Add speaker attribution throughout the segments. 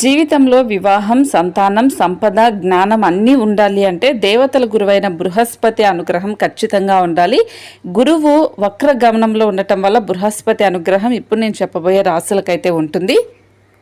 Speaker 1: జీవితంలో వివాహం సంతానం సంపద జ్ఞానం అన్నీ ఉండాలి అంటే దేవతల గురువైన బృహస్పతి అనుగ్రహం ఖచ్చితంగా ఉండాలి. గురువు వక్ర గమనంలో ఉండటం వల్ల బృహస్పతి అనుగ్రహం ఇప్పుడు నేను చెప్పబోయే రాసులకైతే ఉంటుంది.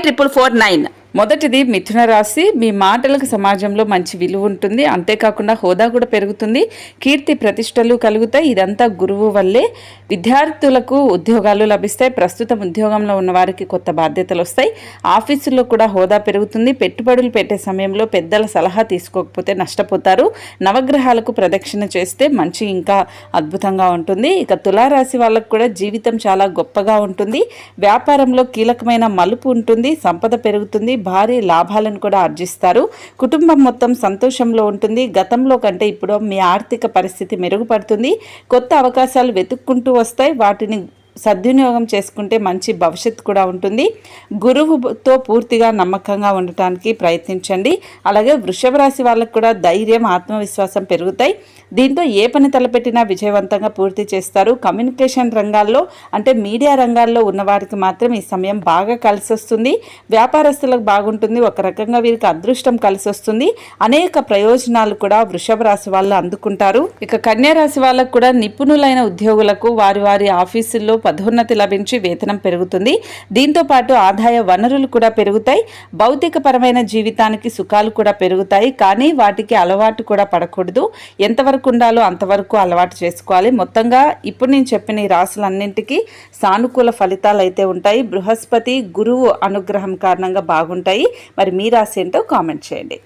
Speaker 1: triple four nine మొదటిది మిథున రాశి. మీ మాటలకు సమాజంలో మంచి విలువ ఉంటుంది. అంతేకాకుండా హోదా కూడా పెరుగుతుంది. కీర్తి ప్రతిష్టలు కలుగుతాయి. ఇదంతా గురువు వల్లే. విద్యార్థులకు ఉద్యోగాలు లభిస్తాయి. ప్రస్తుతం ఉద్యోగంలో ఉన్న వారికి కొత్త బాధ్యతలు వస్తాయి. ఆఫీసుల్లో కూడా హోదా పెరుగుతుంది. పెట్టుబడులు పెట్టే సమయంలో పెద్దల సలహా తీసుకోకపోతే నష్టపోతారు. నవగ్రహాలకు ప్రదక్షిణ చేస్తే మంచి ఇంకా అద్భుతంగా ఉంటుంది. ఇక తులారాశి వాళ్ళకు కూడా జీవితం చాలా గొప్పగా ఉంటుంది. వ్యాపారంలో కీలకమైన మలుపు ఉంటుంది. సంపద పెరుగుతుంది. భారీ లాభాలను కూడా ఆర్జిస్తారు. కుటుంబం మొత్తం సంతోషంలో ఉంటుంది. గతంలో కంటే ఇప్పుడు మీ ఆర్థిక పరిస్థితి మెరుగుపడుతుంది. కొత్త అవకాశాలు వెతుక్కుంటూ వస్తాయి. వాటిని సద్వినియోగం చేసుకుంటే మంచి భవిష్యత్తు కూడా ఉంటుంది. గురువుతో పూర్తిగా నమ్మకంగా ఉండటానికి ప్రయత్నించండి. అలాగే వృషభ రాశి వాళ్ళకు కూడా ధైర్యం ఆత్మవిశ్వాసం పెరుగుతాయి. దీంతో ఏ పని తలపెట్టినా విజయవంతంగా పూర్తి చేస్తారు. కమ్యూనికేషన్ రంగాల్లో అంటే మీడియా రంగాల్లో ఉన్నవారికి మాత్రం ఈ సమయం బాగా కలిసి వస్తుంది వ్యాపారస్తులకు బాగుంటుంది. ఒక రకంగా వీరికి అదృష్టం కలిసి వస్తుంది అనేక ప్రయోజనాలు కూడా వృషభ రాశి వాళ్ళు అందుకుంటారు. ఇక కన్యా రాశి వాళ్ళకు కూడా నిపుణులైన ఉద్యోగులకు వారి వారి ఆఫీసుల్లో పదోన్నతి లభించి వేతనం పెరుగుతుంది. దీంతో పాటు ఆదాయ వనరులు కూడా పెరుగుతాయి. భౌతిక పరమైన జీవితానికి సుఖాలు కూడా పెరుగుతాయి. కానీ వాటికి అలవాటు కూడా పడకూడదు. ఎంతవరకు ఉండాలో అంతవరకు అలవాటు చేసుకోవాలి. మొత్తంగా ఇప్పుడు నేను చెప్పిన ఈ రాసులన్నింటికీ సానుకూల ఫలితాలు అయితే ఉంటాయి. బృహస్పతి గురువు అనుగ్రహం కారణంగా బాగుంటాయి. మరి మీ రాశి ఏంటో కామెంట్ చేయండి.